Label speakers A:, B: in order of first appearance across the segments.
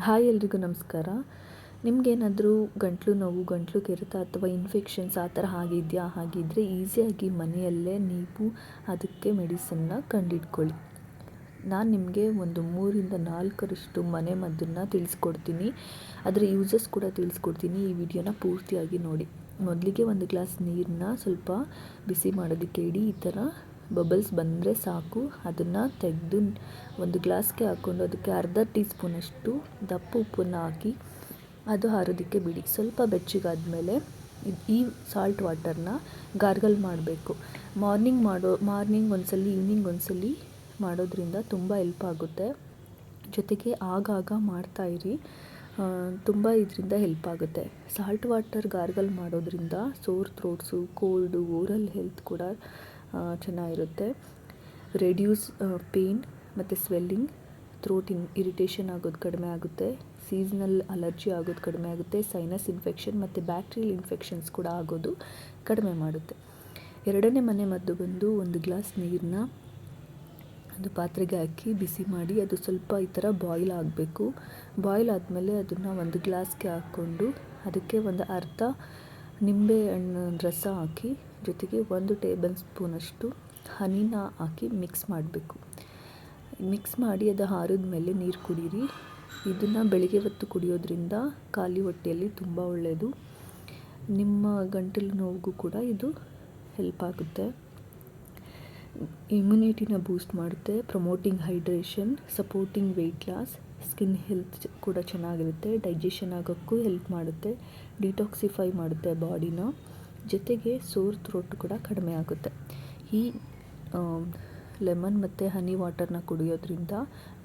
A: Hi ಎಲ್ರಿಗೂ ನಮಸ್ಕಾರ. ನಿಮಗೇನಾದರೂ ಗಂಟಲು ನೋವು, ಗಂಟಲು ಕೆರೆತ ಅಥವಾ ಇನ್ಫೆಕ್ಷನ್ಸ್ ಆ ಥರ ಆಗಿದೆಯಾ? ಹಾಗಿದ್ದರೆ ಈಸಿಯಾಗಿ ಮನೆಯಲ್ಲೇ ನೀವು ಅದಕ್ಕೆ ಮೆಡಿಸನ್ನ ಕಂಡಿಡ್ಕೊಳ್ಳಿ ನಾನು ನಿಮಗೆ ಒಂದು ಮೂರಿಂದ ನಾಲ್ಕರಷ್ಟು ಮನೆ ಮದ್ದನ್ನು ತಿಳಿಸ್ಕೊಡ್ತೀನಿ. ಅದರ ಯೂಸಸ್ ಕೂಡ ತಿಳಿಸ್ಕೊಡ್ತೀನಿ. ಈ ವಿಡಿಯೋನ ಪೂರ್ತಿಯಾಗಿ ನೋಡಿ. ಮೊದಲಿಗೆ ಒಂದು ಗ್ಲಾಸ್ ನೀರನ್ನ ಸ್ವಲ್ಪ ಬಿಸಿ ಮಾಡೋದಕ್ಕೆ ಇಡಿ, ಈ ಥರ ಬಬಲ್ಸ್ ಬಂದರೆ ಸಾಕು. ಅದನ್ನು ತೆಗೆದು ಒಂದು ಗ್ಲಾಸ್ಗೆ ಹಾಕ್ಕೊಂಡು ಅದಕ್ಕೆ ಅರ್ಧ ಟೀ ಸ್ಪೂನಷ್ಟು ದಪ್ಪ ಉಪ್ಪನ್ನು ಹಾಕಿ ಅದು ಹಾರೋದಕ್ಕೆ ಬಿಡಿ. ಸ್ವಲ್ಪ ಬೆಚ್ಚಗಾದಮೇಲೆ ಈ ಸಾಲ್ಟ್ ವಾಟರ್ನ ಗಾರ್ಗಲ್ ಮಾಡಬೇಕು. ಮಾರ್ನಿಂಗ್ ಮಾಡೋ ಮಾರ್ನಿಂಗ್ ಒಂದ್ಸಲಿ ಈವ್ನಿಂಗ್ ಒಂದ್ಸಲಿ ಮಾಡೋದ್ರಿಂದ ತುಂಬ ಹೆಲ್ಪ್ ಆಗುತ್ತೆ. ಜೊತೆಗೆ ಆಗಾಗ ಮಾಡ್ತಾ ಇರಿ. ತುಂಬ ಇದರಿಂದ ಹೆಲ್ಪ್ ಆಗುತ್ತೆ. ಸಾಲ್ಟ್ ವಾಟರ್ ಗಾರ್ಗಲ್ ಮಾಡೋದ್ರಿಂದ sore throats cold oral health ಕೂಡ ಚೆನ್ನಾಗಿರುತ್ತೆ. ರೆಡ್ಯೂಸ್ ಪೇಯ್ನ್ ಮತ್ತು ಸ್ವೆಲ್ಲಿಂಗ್ ಥ್ರೋಟ್ ಇನ್ ಇರಿಟೇಷನ್ ಆಗೋದು ಕಡಿಮೆ ಆಗುತ್ತೆ. ಸೀಸ್ನಲ್ ಅಲರ್ಜಿ ಆಗೋದು ಕಡಿಮೆ ಆಗುತ್ತೆ. ಸೈನಸ್ ಇನ್ಫೆಕ್ಷನ್ ಮತ್ತು ಬ್ಯಾಕ್ಟೀರಿಯಲ್ ಇನ್ಫೆಕ್ಷನ್ಸ್ ಕೂಡ ಆಗೋದು ಕಡಿಮೆ ಮಾಡುತ್ತೆ. ಎರಡನೇ ಮನೆ ಮದ್ದು ಬಂದು ಒಂದು ಗ್ಲಾಸ್ ನೀರನ್ನ ಒಂದು ಪಾತ್ರೆಗೆ ಹಾಕಿ ಬಿಸಿ ಮಾಡಿ ಅದು ಸ್ವಲ್ಪ ಈ ಥರ ಬಾಯ್ಲ್ ಆಗಬೇಕು. ಬಾಯ್ಲ್ ಆದಮೇಲೆ ಅದನ್ನು ಒಂದು ಗ್ಲಾಸ್ಗೆ ಹಾಕ್ಕೊಂಡು ಅದಕ್ಕೆ ಒಂದು ಅರ್ಧ ನಿಂಬೆ ಹಣ್ಣು ರಸ ಹಾಕಿ, ಜೊತೆಗೆ ಒಂದು ಟೇಬಲ್ ಸ್ಪೂನಷ್ಟು ಹನಿನ ಹಾಕಿ ಮಿಕ್ಸ್ ಮಾಡಬೇಕು. ಮಿಕ್ಸ್ ಮಾಡಿ ಅದು ಹಾರಿದ ಮೇಲೆ ನೀರು ಕುಡೀರಿ. ಇದನ್ನು ಬೆಳಿಗ್ಗೆ ಹೊತ್ತು ಕುಡಿಯೋದ್ರಿಂದ ಖಾಲಿ ಹೊಟ್ಟೆಯಲ್ಲಿ ತುಂಬ ಒಳ್ಳೆಯದು ನಿಮ್ಮ ಗಂಟಲು ನೋವಿಗೂ ಕೂಡ ಇದು ಹೆಲ್ಪ್ ಆಗುತ್ತೆ. ಇಮ್ಯುನಿಟಿನ ಬೂಸ್ಟ್ ಮಾಡುತ್ತೆ. Promoting hydration supporting weight loss skin health ಕೂಡ ಚೆನ್ನಾಗಿರುತ್ತೆ, ಡೈಜೆಷನ್ ಆಗೋಕ್ಕೂ ಹೆಲ್ಪ್ ಮಾಡುತ್ತೆ, ಡಿಟಾಕ್ಸಿಫೈ ಮಾಡುತ್ತೆ ಬಾಡಿನ, ಜೊತೆಗೆ ಸೋರ್ ಥ್ರೋಟ್ ಕೂಡ ಕಡಿಮೆ ಆಗುತ್ತೆ. ಈ ಲೆಮನ್ ಮತ್ತು ಹನಿ ವಾಟರ್ನ ಕುಡಿಯೋದ್ರಿಂದ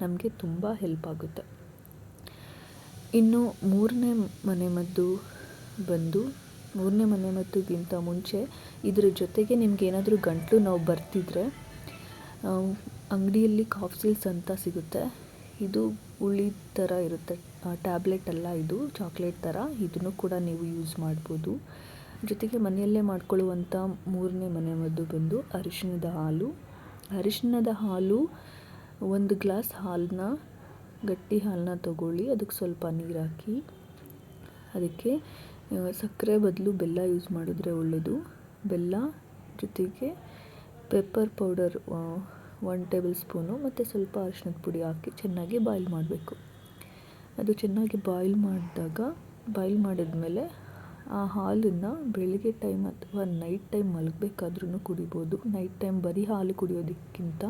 A: ನಮಗೆ ತುಂಬ ಹೆಲ್ಪ್ ಆಗುತ್ತೆ. ಇನ್ನು ಮೂರನೇ ಮನೆ ಮದ್ದು ಬಂದು, ಮೂರನೇ ಮನೆ ಮದ್ದುಗಿಂತ ಮುಂಚೆ ಇದರ ಜೊತೆಗೆ ನಿಮ್ಗೆ ಏನಾದರೂ ಗಂಟಲು ನಾವು ಬರ್ತಿದ್ರೆ ಅಂಗಡಿಯಲ್ಲಿ ಕಾಫ್ಸಿಲ್ಸ್ ಅಂತ ಸಿಗುತ್ತೆ. ಇದು ಹುಳಿ ಥರ ಇರುತ್ತೆ. ಟ್ಯಾಬ್ಲೆಟ್ ಅಲ್ಲ ಇದು ಚಾಕ್ಲೇಟ್ ಥರ ಇದನ್ನು ಕೂಡ ನೀವು ಯೂಸ್ ಮಾಡ್ಬೋದು. ಜೊತೆಗೆ ಮನೆಯಲ್ಲೇ ಮಾಡ್ಕೊಳ್ಳುವಂಥ ಮೂರನೇ ಮನೆ ಮದ್ದು ಬಂದು ಅರಿಶಿಣದ ಹಾಲು. ಅರಿಶಿಣದ ಹಾಲು ಒಂದು ಗ್ಲಾಸ್ ಹಾಲನ್ನ ಗಟ್ಟಿ ಹಾಲನ್ನ ತಗೊಳ್ಳಿ. ಅದಕ್ಕೆ ಸ್ವಲ್ಪ ನೀರು ಹಾಕಿ. ಅದಕ್ಕೆ ಸಕ್ಕರೆ ಬದಲು ಬೆಲ್ಲ ಯೂಸ್ ಮಾಡಿದ್ರೆ ಒಳ್ಳೆಯದು ಬೆಲ್ಲ ಜೊತೆಗೆ pepper powder one tablespoon ಮತ್ತು ಸ್ವಲ್ಪ ಅರಿಶಿಣದ ಪುಡಿ ಹಾಕಿ ಚೆನ್ನಾಗಿ ಬಾಯ್ಲ್ ಮಾಡಬೇಕು. ಅದು ಚೆನ್ನಾಗಿ ಬಾಯ್ಲ್ ಮಾಡಿದಾಗ ಬಾಯ್ಲ್ ಮಾಡಿದ್ಮೇಲೆ ಆ ಹಾಲನ್ನು ಬೆಳಗ್ಗೆ ಟೈಮ್ ಅಥವಾ ನೈಟ್ ಟೈಮ್ ಮಲಗಬೇಕಾದ್ರೂ ಕುಡಿಬೋದು. ನೈಟ್ ಟೈಮ್ ಬರೀ ಹಾಲು ಕುಡಿಯೋದಕ್ಕಿಂತ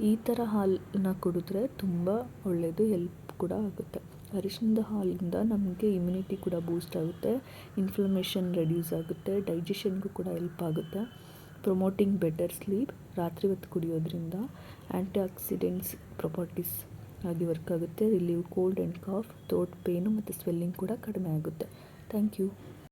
A: ಈ ಥರ ಹಾಲನ್ನ ಕುಡಿದ್ರೆ ತುಂಬ ಒಳ್ಳೆಯದು ಹೆಲ್ಪ್ ಕೂಡ ಆಗುತ್ತೆ. ಅರಿಶಿಣದ ಹಾಲಿಂದ ನಮಗೆ ಇಮ್ಯುನಿಟಿ ಕೂಡ ಬೂಸ್ಟ್ ಆಗುತ್ತೆ. ಇನ್ಫ್ಲಮೇಷನ್ ರೆಡ್ಯೂಸ್ ಆಗುತ್ತೆ. ಡೈಜೆಷನ್ಗೂ ಕೂಡ ಹೆಲ್ಪ್ ಆಗುತ್ತೆ. ಪ್ರೊಮೋಟಿಂಗ್ ಬೆಟರ್ ಸ್ಲೀಪ್ ರಾತ್ರಿ ಹೊತ್ತು ಕುಡಿಯೋದ್ರಿಂದ ಆ್ಯಂಟಿ ಆಕ್ಸಿಡೆಂಟ್ಸ್ ಪ್ರಾಪರ್ಟೀಸ್ ಆಗಿ ವರ್ಕ್ ಆಗುತ್ತೆ relieve cold and cough throat pain ಮತ್ತು ಸ್ವೆಲ್ಲಿಂಗ್ ಕೂಡ ಕಡಿಮೆ ಆಗುತ್ತೆ ಥ್ಯಾಂಕ್ you.